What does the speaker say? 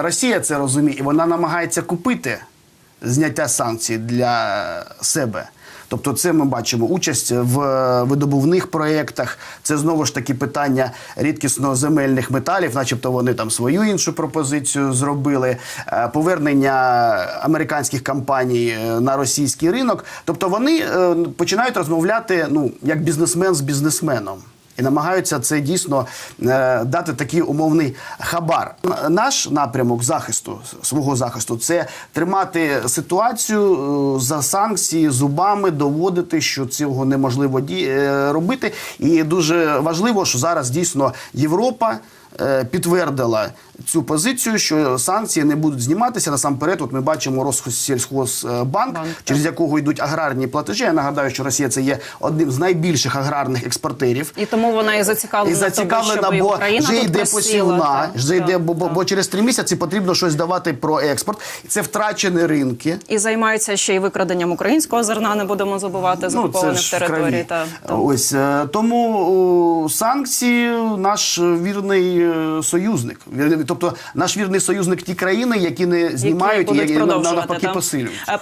Росія це розуміє, і вона намагається купити зняття санкцій для себе. Тобто, це ми бачимо участь в видобувних проєктах. Це знову ж таки питання рідкісно земельних металів, начебто вони там свою іншу пропозицію зробили. Е, Повернення американських компаній е, на російський ринок. Тобто вони е, починають розмовляти ну як бізнесмен з бізнесменом. І намагаються це дійсно е, дати такий умовний хабар. Наш напрямок захисту свого захисту це тримати ситуацію е, за санкції зубами, доводити, що цього неможливо е, робити. І дуже важливо, що зараз дійсно Європа. Е, Підтвердила цю позицію, що санкції не будуть зніматися. Насамперед, от ми бачимо Россельхозбанк, через якого йдуть аграрні платежі. Я нагадаю, що Росія це є одним з найбільших аграрних експортерів. І тому вона і зацікавлена, І зацікавлена, тому, бо Україна вже йде посівна, так, вже йде, бо, бо, бо через три місяці потрібно щось давати про експорт. Це втрачені ринки. І займаються ще й викраденням українського зерна, не будемо забувати з окупованих Ну, територій. Та, та. Ось е, тому о, санкції наш вірний союзник. Тобто наш вірний союзник ті країни, які не знімають і будуть які навпаки посилюють.